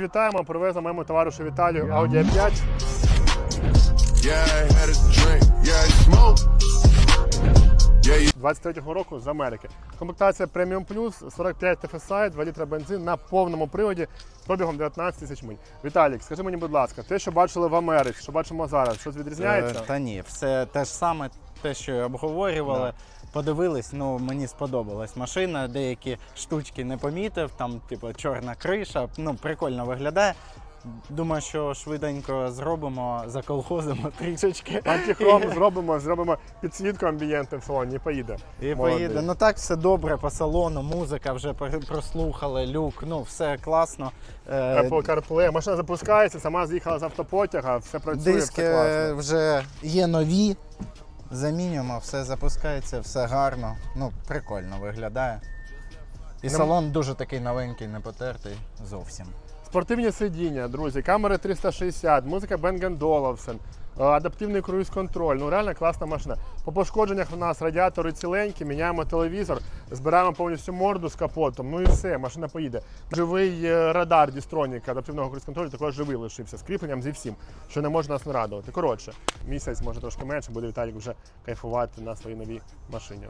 Вітаємо, привезли моєму товаришу Віталію Audi A5. Yeah, I had a drink. Yeah, Yeah, 23-го року з Америки. Комплектація Premium Plus, 45 TFSI, 2 літра бензин на повному приводі пробігом 19 тисяч миль. Віталік, скажи мені, будь ласка, те, що бачили в Америці, що бачимо зараз, щось відрізняється? Е, Та ні, все те ж саме, те, що обговорювали. Подивились, ну мені сподобалась машина, деякі штучки не помітив, там, типу, чорна криша, ну прикольно виглядає. Думаю, що швиденько зробимо, заколхозимо трішечки. Антихром зробимо, зробимо підсвітку амбієнту в салоні і поїде. І Молодець. поїде. Ну так все добре по салону, музика вже прослухали, люк, ну все класно. Е, Apple CarPlay, машина запускається, сама з'їхала з автопотяга, все працює, Диски все класно. вже є нові. Замінюємо, все запускається, все гарно. Ну, прикольно виглядає. І Ну, салон дуже такий новенький, не потертий зовсім. Спортивні сидіння, друзі, камери 360, музика Olufsen, е, адаптивний круїз-контроль. Ну реально класна машина. По пошкодженнях у нас радіатори ціленькі, міняємо телевізор, збираємо повністю морду з капотом. Ну і все, машина поїде. Живий е, радар Дістронік адаптивного круїз-контролю також живий лишився з кріпленням зі всім, що не може нас не радувати. Коротше, місяць може трошки менше, буде Віталік вже кайфувати на своїй новій машині.